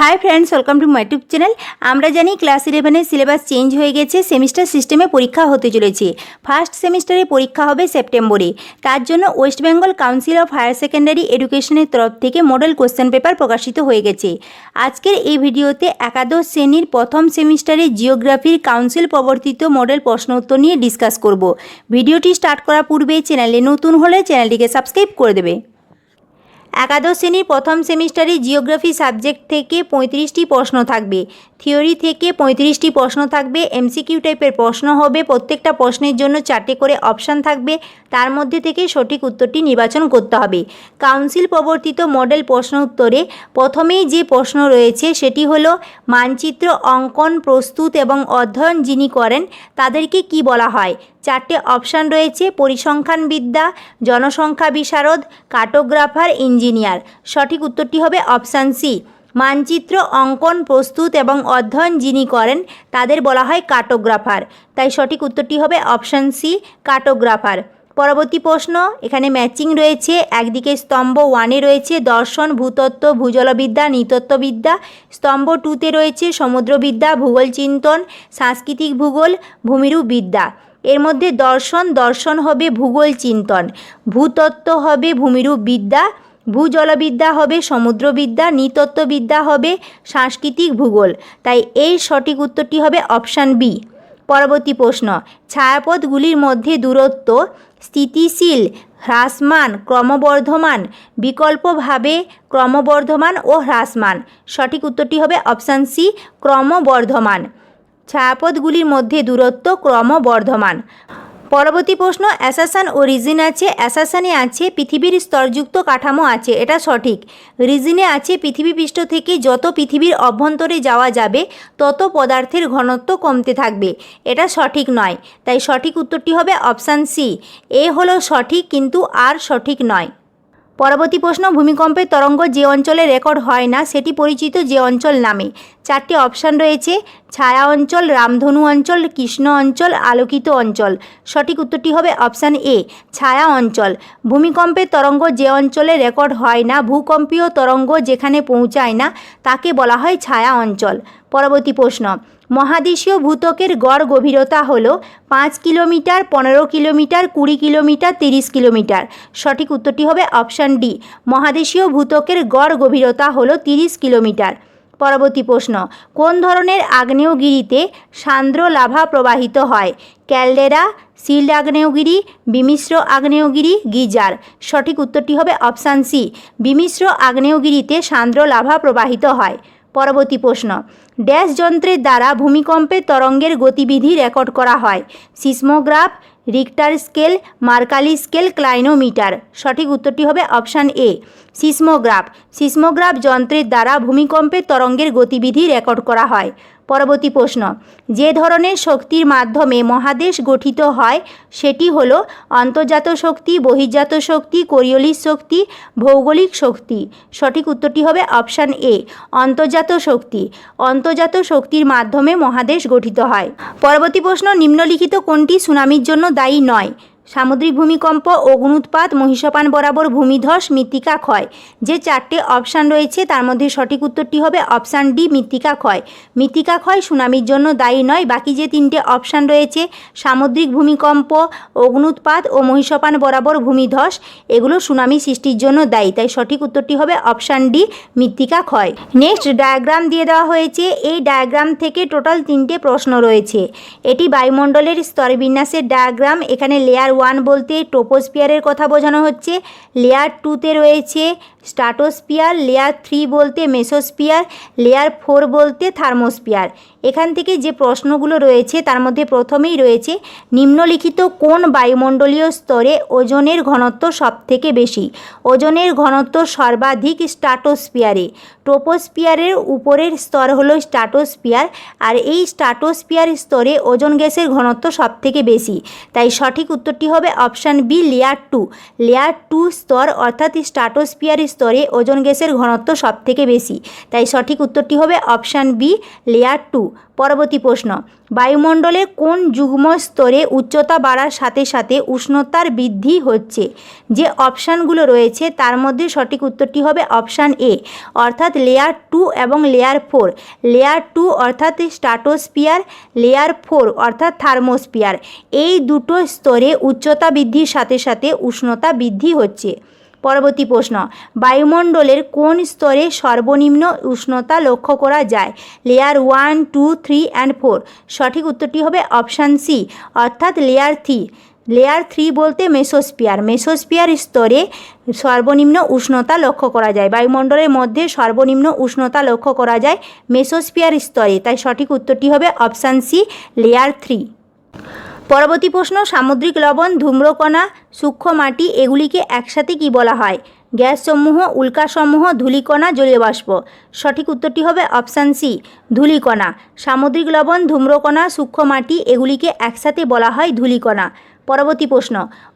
Hi friends welcome to my YouTube channel আমরা জানি class ইলেভেনের সিলেবাস চেঞ্জ হয়ে গেছে সেমিস্টার সিস্টেমে পরীক্ষা হতে চলেছে। ফার্স্ট সেমিস্টারে পরীক্ষা হবে সেপ্টেম্বরে তার জন্য West Bengal council of higher secondary এডুকেশনের তরফ থেকে মডেল কোশ্চেন পেপার প্রকাশিত হয়ে গেছে। আজকের এই ভিডিওতে একাদশ শ্রেণির প্রথম সেমিস্টারে জিওগ্রাফির কাউন্সিল প্রবর্তিত মডেল প্রশ্ন উত্তর নিয়ে ডিসকাস করব। ভিডিওটি স্টার্ট করার পূর্বে চ্যানেলে নতুন হলে চ্যানেলটিকে সাবস্ক্রাইব করে দেবে। একাদশ শ্রেণির প্রথম সেমিস্টারে জিওগ্রাফি সাবজেক্ট থেকে পঁয়ত্রিশটি প্রশ্ন থাকবে। থিওরি থেকে পঁয়ত্রিশটি প্রশ্ন থাকবে, এমসিকিউ টাইপের প্রশ্ন হবে, প্রত্যেকটা প্রশ্নের জন্য চারটে করে অপশান থাকবে, তার মধ্যে থেকে সঠিক উত্তরটি নির্বাচন করতে হবে। কাউন্সিল প্রবর্তিত মডেল প্রশ্ন উত্তরে প্রথমেই যে প্রশ্ন রয়েছে সেটি হলো, মানচিত্র অঙ্কন প্রস্তুত এবং অধ্যয়ন যিনি করেন, তাদেরকে কি বলা হয়? চারটে অপশান রয়েছে, পরিসংখ্যানবিদ্যা, জনসংখ্যা বিশারদ কার্টোগ্রাফার ইঞ্জিনিয়ার। সঠিক উত্তরটি হবে অপশান সি। মানচিত্র, অঙ্কন, প্রস্তুত এবং অধ্যয়ন যিনি করেন, তাদের বলা হয় কার্টোগ্রাফার তাই সঠিক উত্তরটি হবে অপশান সি কার্টোগ্রাফার পরবর্তী প্রশ্ন, এখানে ম্যাচিং রয়েছে, একদিকে স্তম্ভ ওয়ানে রয়েছে, দর্শন, ভূতত্ত্ব, ভূজলবিদ্যা, নৃতত্ত্ববিদ্যা। স্তম্ভ টুতে রয়েছে, সমুদ্রবিদ্যা ভূগোল চিন্তন সাংস্কৃতিক ভূগোল ভূমিরূপ বিদ্যা এর মধ্যে দর্শন দর্শন হবে ভূগোল চিন্তন ভূতত্ত্ব হবে ভূমিরূপ বিদ্যা ভূজলবিদ্যা হবে সমুদ্রবিদ্যা, নৃতত্ত্ববিদ্যা হবে সাংস্কৃতিক ভূগোল। তাই এই সঠিক উত্তরটি হবে অপশান বি। পরবর্তী প্রশ্ন, ছায়াপথগুলির মধ্যে দূরত্ব, স্থিতিশীল, হ্রাসমান, ক্রমবর্ধমান, বিকল্পভাবে ক্রমবর্ধমান ও হ্রাসমান। সঠিক উত্তরটি হবে অপশান সি, ক্রমবর্ধমান। ছায়াপথগুলির মধ্যে দূরত্ব, ক্রমবর্ধমান। পরবর্তী প্রশ্ন, অ্যাসাসান ও রিজিন আছে, অ্যাসাসানে আছে, পৃথিবীর স্তরযুক্ত কাঠামো আছে, এটা সঠিক। রিজিনে আছে পৃথিবীপৃষ্ঠ থেকে যত পৃথিবীর অভ্যন্তরে যাওয়া যাবে, তত পদার্থের ঘনত্ব কমতে থাকবে। এটা সঠিক নয়। তাই সঠিক উত্তরটি হবে অপশান সি। এ হলো সঠিক, কিন্তু আর সঠিক নয়। পরবর্তী প্রশ্ন ভূমিকম্পের তরঙ্গ যে অঞ্চলে রেকর্ড হয় না, সেটি পরিচিত যে অঞ্চল নামে। চারটি অপশান রয়েছে, ছায়া অঞ্চল, রামধনু অঞ্চল, কৃষ্ণ অঞ্চল, আলোকিত অঞ্চল। সঠিক উত্তরটি হবে অপশান এ, ছায়া অঞ্চল। ভূমিকম্পের তরঙ্গ যে অঞ্চলে রেকর্ড হয় না, ভূকম্পীয় তরঙ্গ যেখানে পৌঁছায় না, তাকে বলা হয় ছায়া অঞ্চল। পরবর্তী প্রশ্ন মহাদেশীয় ভূতকের গড় গভীরতা হল পাঁচ কিলোমিটার, পনেরো কিলোমিটার, কুড়ি কিলোমিটার, তিরিশ কিলোমিটার। সঠিক উত্তরটি হবে অপশান ডি। মহাদেশীয় ভূতকের গড় গভীরতা হল তিরিশ কিলোমিটার। পরবর্তী প্রশ্ন, কোন ধরনের আগ্নেয়গিরিতে সান্দ্র লাভা প্রবাহিত হয়? ক্যালডেরা, সিল্ড আগ্নেয়গিরি, বিমিশ্র আগ্নেয়গিরি, গিজার। সঠিক উত্তরটি হবে অপশান সি। বিমিশ্র আগ্নেয়গিরিতে সান্দ্র লাভা প্রবাহিত হয়। পরবর্তী প্রশ্ন। ড্যাশ যন্ত্রের দ্বারা ভূমিকম্পের তরঙ্গের গতিবিধি রেকর্ড করা হয়। Seismograph, Richter scale, Mercalli scale, clinometer. সঠিক উত্তরটি হবে অপশান এ, সিসমোগ্রাফ। সিসমোগ্রাফ যন্ত্রের দ্বারা ভূমিকম্পের তরঙ্গের গতিবিধি রেকর্ড করা হয়। পরবর্তী প্রশ্ন। যে ধরনের শক্তির মাধ্যমে মহাদেশ গঠিত হয়, সেটি হল অন্তর্জাত শক্তি, বহির্জাত শক্তি, কোরিওলিস শক্তি, ভৌগোলিক শক্তি। সঠিক উত্তরটি হবে অপশান এ অন্তর্জাত শক্তি। অন্তর্জাত শক্তির মাধ্যমে মহাদেশ গঠিত হয়। পরবর্তী প্রশ্ন, নিম্নলিখিত কোনটি সুনামির জন্য দায়ী নয়? সামুদ্রিক ভূমিকম্প অগ্নুৎপাত মহিষপান বরাবর ভূমিধস মৃত্তিকা ক্ষয়। যে চারটে অপশান রয়েছে, তার মধ্যে সঠিক উত্তরটি হবে অপশান ডি, মৃত্তিকা ক্ষয়। মৃত্তিকা ক্ষয় সুনামির জন্য দায়ী নয়, বাকি যে তিনটে অপশান রয়েছে, সামুদ্রিক ভূমিকম্প অগ্নুৎপাত ও মহিষপান বরাবর ভূমিধস, এগুলো সুনামি সৃষ্টির জন্য দায়ী। তাই সঠিক উত্তরটি হবে অপশান ডি, মৃত্তিকা ক্ষয়। নেক্সট ডায়াগ্রাম দিয়ে দেওয়া হয়েছে, এই ডায়াগ্রাম থেকে টোটাল তিনটে প্রশ্ন রয়েছে। এটি বায়ুমণ্ডলের স্তরবিন্যাসের ডায়াগ্রাম, এখানে লেয়ার ওয়ান বলতে টোপোস্পিয়ারের কথা বোঝানো হচ্ছে লেয়ার টুতে রয়েছে স্টাটোস্পিয়ার লেয়ার থ্রি বলতে মেসোস্পিয়ার লেয়ার ফোর বলতে থার্মোস্পিয়ার এখান থেকে যে প্রশ্নগুলো রয়েছে, তার মধ্যে প্রথমেই রয়েছে, নিম্নলিখিত কোন বায়ুমণ্ডলীয় স্তরে ওজনের ঘনত্ব সবথেকে বেশি? ওজনের ঘনত্ব সর্বাধিক স্টাটোস্পিয়ারে ট্রোপোস্পিয়ারের উপরের স্তর হলো স্টাটোস্পিয়ার আর এই স্টাটোস্পিয়ার স্তরে ওজন গ্যাসের ঘনত্ব সবথেকে বেশি। তাই সঠিক উত্তরটি হবে option B, layer two. Layer two স্তর অর্থাৎ স্টাটোস্পিয়ার স্তরে ওজন গ্যাসের ঘনত্ব সবথেকে বেশি। তাই সঠিক উত্তরটি হবে অপশান বি লেয়ার টু পরবর্তী প্রশ্ন, বায়ুমণ্ডলে কোন যুগ্ম স্তরে উচ্চতা বাড়ার সাথে সাথে উষ্ণতার বৃদ্ধি হচ্ছে? যে অপশানগুলো রয়েছে, তার মধ্যে সঠিক উত্তরটি হবে অপশান এ, অর্থাৎ লেয়ার টু এবং লেয়ার ফোর লেয়ার টু অর্থাৎ স্টাটোস্পিয়ার লেয়ার ফোর অর্থাৎ থার্মোস্পিয়ার এই দুটো স্তরে উচ্চতা বৃদ্ধির সাথে সাথে উষ্ণতা বৃদ্ধি হচ্ছে। পরবর্তী প্রশ্ন, বায়ুমণ্ডলের কোন স্তরে সর্বনিম্ন উষ্ণতা লক্ষ্য করা যায়? Layer one, two, three, and four. সঠিক উত্তরটি হবে অপশান সি, অর্থাৎ লেয়ার থ্রি। লেয়ার থ্রি বলতে মেসোস্পিয়ার মেসোস্পিয়ার স্তরে সর্বনিম্ন উষ্ণতা লক্ষ্য করা যায়। বায়ুমণ্ডলের মধ্যে সর্বনিম্ন উষ্ণতা লক্ষ্য করা যায় মেসোস্পিয়ার স্তরে। তাই সঠিক উত্তরটি হবে অপশান সি, লেয়ার থ্রি। পরবর্তী প্রশ্ন সামুদ্রিক লবণ ধূম্রকণা সূক্ষ্ম মাটি এগুলিকে একসাথে কি বলা হয়? গ্যাসসমূহ, উল্কাসমূহ, ধূলিকণা জলীয় বাষ্প সঠিক উত্তরটি হবে অপশান সি, ধূলিকণা। সামুদ্রিক লবণ, ধূম্রকণা, সূক্ষ্ম মাটি, এগুলিকে একসাথে বলা হয় ধূলিকণা। পরবর্তী প্রশ্ন,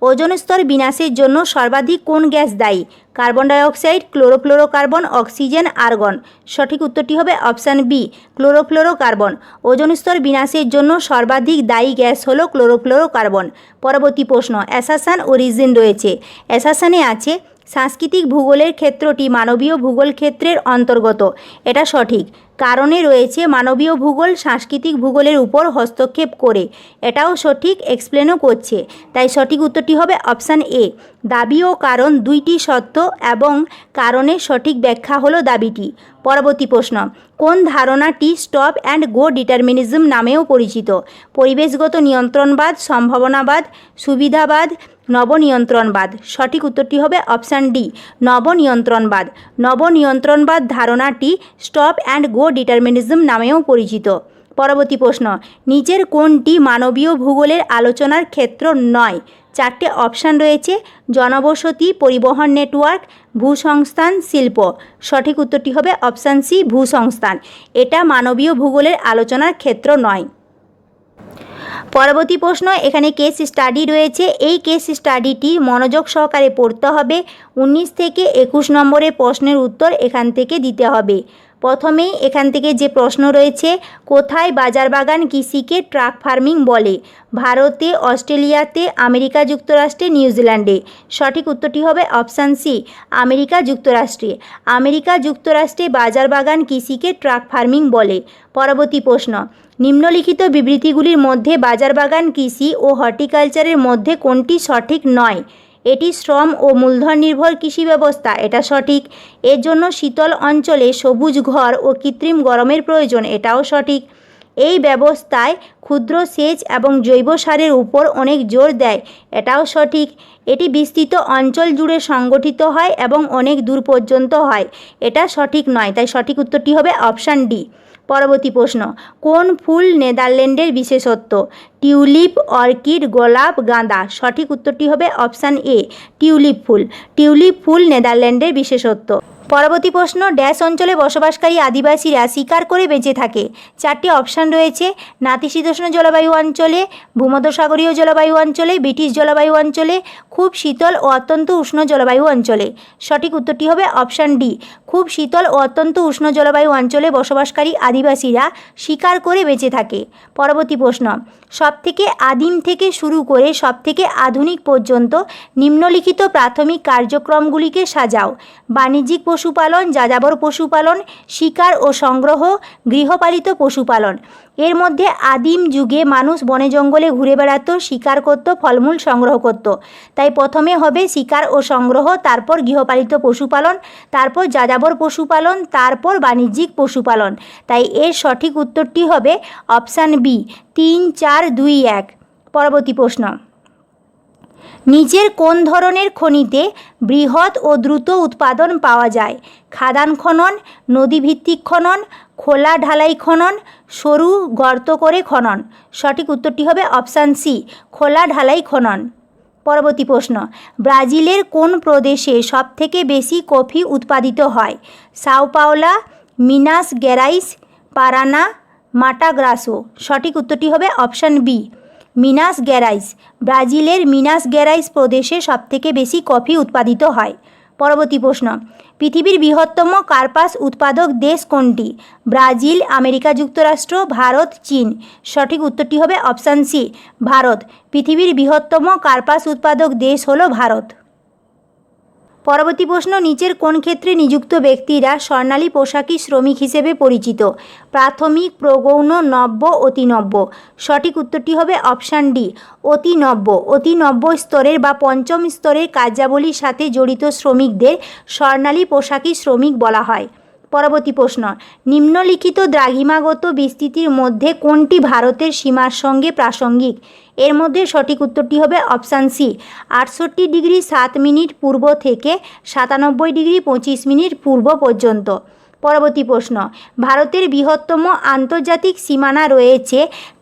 ওজন স্তর বিনাশের জন্য সর্বাধিক কোন গ্যাস দায়ী? Carbon dioxide, chlorofluorocarbon, oxygen, argon. সঠিক উত্তরটি হবে অপশান বি, ক্লোরোফ্লোরোকার্বন। ওজন স্তর বিনাশের জন্য সর্বাধিক দায়ী গ্যাস হলো ক্লোরোফ্লোরোকার্বন। পরবর্তী প্রশ্ন, অ্যাসাসান ও রিজিন রয়েছে। অ্যাসাসানে আছে সাংস্কৃতিক ভূগোলের ক্ষেত্রটি মানবীয় ভূগোল ক্ষেত্রের অন্তর্গত। এটা সঠিক। কারণে রয়েছে মানবীয় ভূগোল সাংস্কৃতিক ভূগোলের উপর হস্তক্ষেপ করে। এটাও সঠিক এক্সপ্লেনও করছে। তাই সঠিক উত্তরটি হবে অপশান এ। দাবি ও কারণ দুইটি সত্য এবং কারণের সঠিক ব্যাখ্যা হলো দাবিটি। পরবর্তী প্রশ্ন। কোন ধারণাটি স্টপ অ্যান্ড গো ডিটারমিনিজম নামেও পরিচিত? পরিবেশগত নিয়ন্ত্রণবাদ, সম্ভাবনাবাদ, সুবিধাবাদ নবনিয়ন্ত্রণবাদ। সঠিক উত্তরটি হবে অপশান ডি, নবনিয়ন্ত্রণবাদ। নবনিয়ন্ত্রণবাদ ধারণাটি স্টপ অ্যান্ড গো ডিটারমিনিজম নামেও পরিচিত। পরবর্তী প্রশ্ন, নিচের কোনটি মানবীয় ভূগোলের আলোচনার ক্ষেত্র নয়? চারটে অপশান রয়েছে, জনবসতি, পরিবহন নেটওয়ার্ক, ভূসংস্থান, শিল্প। সঠিক উত্তরটি হবে অপশান সি, ভূসংস্থান। এটা মানবীয় ভূগোলের আলোচনার ক্ষেত্র নয়। পরবর্তী প্রশ্ন, এখানে কেস স্টাডি রয়েছে। এই কেস স্টাডিটি মনোযোগ সহকারে পড়তে হবে। উনিশ থেকে একুশ নম্বরের প্রশ্নের উত্তর এখান থেকে দিতে হবে। প্রথমেই এখান থেকে যে প্রশ্ন রয়েছে, কোথায় বাজার বাগান কৃষিকে ট্রাক ফার্মিং বলে? ভারতে, অস্ট্রেলিয়াতে, আমেরিকা যুক্তরাষ্ট্রে, নিউজিল্যান্ডে? সঠিক উত্তরটি হবে অপশান সি, আমেরিকা যুক্তরাষ্ট্রে। আমেরিকা যুক্তরাষ্ট্রে বাজার বাগান কৃষিকে ট্রাক ফার্মিং বলে। পরবর্তী প্রশ্ন, নিম্নলিখিত বিবৃতিগুলির মধ্যে বাজার বাগান কৃষি ও হর্টিকালচারের মধ্যে কোনটি সঠিক নয়? এটি শ্রম ও মূলধন নির্ভর কৃষি ব্যবস্থা, এটা সঠিক। এর জন্য শীতল অঞ্চলে সবুজ ঘর ও কৃত্রিম গরমের প্রয়োজন, এটাও সঠিক। এই ব্যবস্থায় ক্ষুদ্র সেচ এবং জৈব সারের উপর অনেক জোর দেয়। এটাও সঠিক। এটি বিস্তৃত অঞ্চল জুড়ে সংগঠিত হয় এবং অনেক দূর পর্যন্ত হয়। এটা সঠিক নয়, তাই সঠিক উত্তরটি হবে অপশান ডি। পরবর্তী প্রশ্ন, কোন ফুল নেদারল্যান্ডের বিশেষত্ব? টিউলিপ, অর্কিড, গোলাপ, গাঁদা। সঠিক উত্তরটি হবে অপশান এ, টিউলিপ ফুল। টিউলিপ ফুল নেদারল্যান্ডের বিশেষত্ব। পরবর্তী প্রশ্ন, ড্যাশ অঞ্চলে বসবাসকারী আদিবাসীরা শিকার করে বেঁচে থাকে? চারটি অপশান রয়েছে। নাতিশীতোষ্ণ জলবায়ু অঞ্চলে, ভূমধ্যসাগরীয় জলবায়ু অঞ্চলে, ব্রিটিশ জলবায়ু অঞ্চলে, খুব শীতল ও অত্যন্ত উষ্ণ জলবায়ু অঞ্চলে। সঠিক উত্তরটি হবে অপশান ডি। খুব শীতল ও অত্যন্ত উষ্ণ জলবায়ু অঞ্চলে বসবাসকারী আদিবাসীরা শিকার করে বেঁচে থাকে। পরবর্তী প্রশ্ন, সবথেকে আদিম থেকে শুরু করে সবথেকে আধুনিক পর্যন্ত নিম্নলিখিত প্রাথমিক কার্যক্রমগুলিকে সাজাও। বাণিজ্যিক পশুপালন, যাযাবর পশুপালন, শিকার ও সংগ্রহ, গৃহপালিত পশুপালন। এর মধ্যে আদিম যুগে মানুষ বনে জঙ্গলে ঘুরে বেড়াতো, শিকার করত, ফলমূল সংগ্রহ করত। তাই প্রথমে হবে শিকার ও সংগ্রহ, তারপর গৃহপালিত পশুপালন, তারপর যাযাবর পশুপালন, তারপর বাণিজ্যিক পশুপালন। তাই এর সঠিক উত্তরটি হবে অপশান বি, তিন চার দুই এক। পরবর্তী প্রশ্ন। নিচের কোন ধরনের খনিতে বৃহৎ ও দ্রুত উৎপাদন পাওয়া যায়? খাদান খনন, নদীভিত্তিক খনন, খোলা ঢালাই খনন, সরু গর্ত করে খনন। সঠিক উত্তরটি হবে অপশান সি, খোলা ঢালাই খনন। পরবর্তী প্রশ্ন, ব্রাজিলের কোন প্রদেশে সবথেকে বেশি কফি উৎপাদিত হয়? সাও পাওলা, মিনাস গেরাইস পারানা মাটাগ্রাসো সঠিক উত্তরটি হবে অপশান বি মিনাস গ্যারাইস ব্রাজিলের মিনাস গ্যারাইস প্রদেশে সবথেকে বেশি কফি উৎপাদিত হয়। পরবর্তী প্রশ্ন, পৃথিবীর বৃহত্তম কার্পাস উৎপাদক দেশ কোনটি? ব্রাজিল, আমেরিকা যুক্তরাষ্ট্র, ভারত, চীন। সঠিক উত্তরটি হবে অপশান সি, ভারত। পৃথিবীর বৃহত্তম কার্পাস উৎপাদক দেশ হলো ভারত। পরবর্তী প্রশ্ন, নিচের কোন ক্ষেত্রে নিযুক্ত ব্যক্তিরা স্বর্ণালী পোশাকি শ্রমিক হিসেবে পরিচিত? প্রাথমিক, প্রগৌণ, নব্য, অতিনব্য। সঠিক উত্তরটি হবে অপশান ডি, অতিনব্য। অতিনব্য স্তরের বা পঞ্চম স্তরের কার্যাবলীর সাথে জড়িত শ্রমিকদের স্বর্ণালী পোশাকি শ্রমিক বলা হয়। পরবর্তী প্রশ্ন, নিম্নলিখিত দ্রাঘিমাগত বিস্তৃতির মধ্যে কোনটি ভারতের সীমার সঙ্গে প্রাসঙ্গিক? এর মধ্যে সঠিক উত্তরটি হবে অপশান সি, আটষট্টি ডিগ্রি সাত মিনিট পূর্ব থেকে সাতানব্বই ডিগ্রি পঁচিশ মিনিট পূর্ব পর্যন্ত। পরবর্তী প্রশ্ন, ভারতের বৃহত্তম আন্তর্জাতিক সীমানা রয়েছে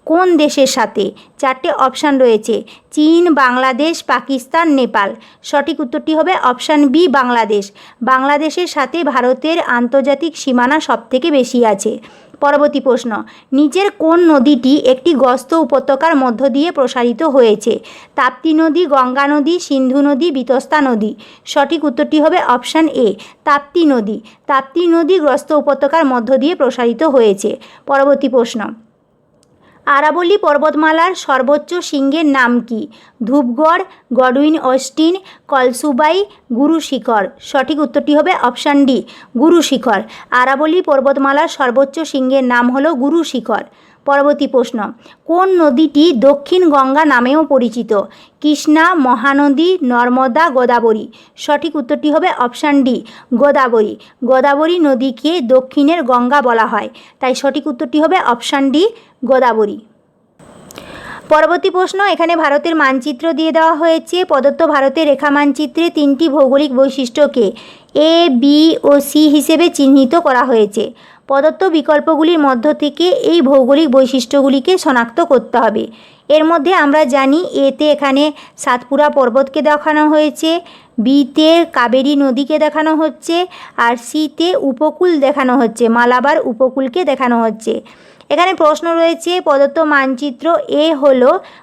কোন দেশের সাথে? চারটে অপশান রয়েছে। চীন, বাংলাদেশ, পাকিস্তান, নেপাল। সঠিক উত্তরটি হবে অপশান বি, বাংলাদেশ। বাংলাদেশের সাথে ভারতের আন্তর্জাতিক সীমানা সবথেকে বেশি আছে। পরবর্তী প্রশ্ন, নিচের কোন নদীটি একটি গস্ত উপত্যকার মধ্য দিয়ে প্রসারিত হয়েছে? তাপ্তি নদী, গঙ্গা নদী, সিন্ধু নদী, বিতস্তা নদী। সঠিক উত্তরটি হবে অপশান এ, তাপ্তি নদী। তাপ্তি নদী গ্রস্ত উপত্যকার মধ্য দিয়ে প্রসারিত হয়েছে। পরবর্তী প্রশ্ন আরাবল্লী পর্বতমালার সর্বোচ্চ শৃঙ্গের নাম কি? ধূপগড়, গডউইন, অস্টিন, কলসুবাই গুরু শিখর সঠিক উত্তরটি হবে অপশান ডি গুরু শিখর পর্বতমালার সর্বোচ্চ শৃঙ্গের নাম হলো গুরু শিখর পরবর্তী প্রশ্ন। কোন নদীটি দক্ষিণ গঙ্গা নামেও পরিচিত? কৃষ্ণা, মহানদী, নর্মদা, গোদাবরী। সঠিক উত্তরটি হবে অপশান ডি, গোদাবরী। গোদাবরী নদীকে দক্ষিণের গঙ্গা বলা হয়। তাই সঠিক উত্তরটি হবে অপশান ডি, গোদাবরী। পরবর্তী প্রশ্ন, এখানে ভারতের মানচিত্র দিয়ে দেওয়া হয়েছে। প্রদত্ত ভারতের রেখা মানচিত্রে তিনটি ভৌগোলিক বৈশিষ্ট্যকে এ বি ও সি হিসেবে চিহ্নিত করা হয়েছে। প্রদত্ত বিকল্পগুলির মধ্য থেকে এই ভৌগোলিক বৈশিষ্ট্যগুলিকে শনাক্ত করতে হবে। এর মধ্যে আমরা জানি এতে এখানে সাতপুরা পর্বতকে দেখানো হয়েছে বিতে কাবেরী নদীকে দেখানো হচ্ছে, আর সিতে উপকূল দেখানো হচ্ছে, মালাবার উপকূলকে দেখানো হচ্ছে। এখানে প্রশ্ন রয়েছে, প্রদত্ত মানচিত্র এ হল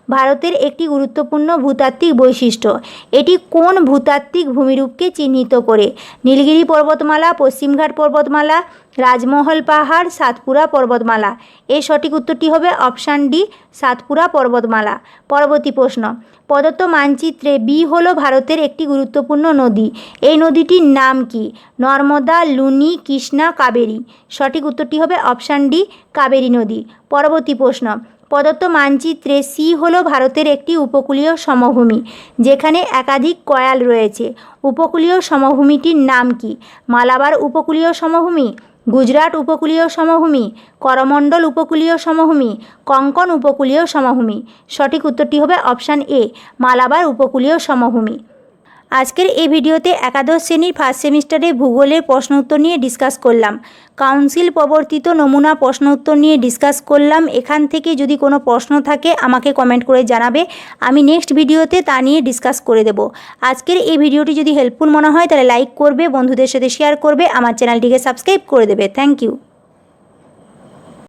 ভারতের একটি গুরুত্বপূর্ণ ভূতাত্ত্বিক বৈশিষ্ট্য। এটি কোন ভূতাত্ত্বিক ভূমিরূপকে চিহ্নিত করে? নীলগিরি পর্বতমালা, পশ্চিমঘাট পর্বতমালা রাজমহল পাহাড়, সাতপুরা পর্বতমালা। এর সঠিক উত্তরটি হবে অপশান ডি, সাতপুরা পর্বতমালা। পরবর্তী প্রশ্ন, প্রদত্ত মানচিত্রে বি হল ভারতের একটি গুরুত্বপূর্ণ নদী। এই নদীটির নাম কি? নর্মদা, লুনি, কৃষ্ণা, কাবেরী। সঠিক উত্তরটি হবে অপশান ডি, কাবেরী নদী। পরবর্তী প্রশ্ন, প্রদত্ত মানচিত্রে সি হল ভারতের একটি উপকূলীয় সমভূমি, যেখানে একাধিক কয়াল রয়েছে। উপকূলীয় সমভূমিটির নাম কি? মালাবার উপকূলীয় সমভূমি? গুজরাট উপকূলীয় সমভূমি, করমণ্ডল উপকূলীয় সমভূমি, কঙ্কন উপকূলীয় সমভূমি। সঠিক উত্তরটি হবে অপশান এ, মালাবার উপকূলীয় সমভূমি। আজকের এই ভিডিওতে একাদশ শ্রেণির ফার্স্ট সেমিস্টারে ভূগোলের প্রশ্ন উত্তর নিয়ে ডিসকাস করলাম। কাউন্সিল প্রবর্তিত নমুনা প্রশ্ন উত্তর নিয়ে ডিসকাস করলাম। এখান থেকে যদি কোনো প্রশ্ন থাকে, আমাকে কমেন্ট করে জানাবে। আমি নেক্সট ভিডিওতে তা নিয়ে ডিসকাস করে দেব। আজকের এই ভিডিওটি যদি হেল্পফুল মনে হয়, তাহলে লাইক করবে, বন্ধুদের সাথে শেয়ার করবে, আমার চ্যানেলটিকে সাবস্ক্রাইব করে দেবে। Thank you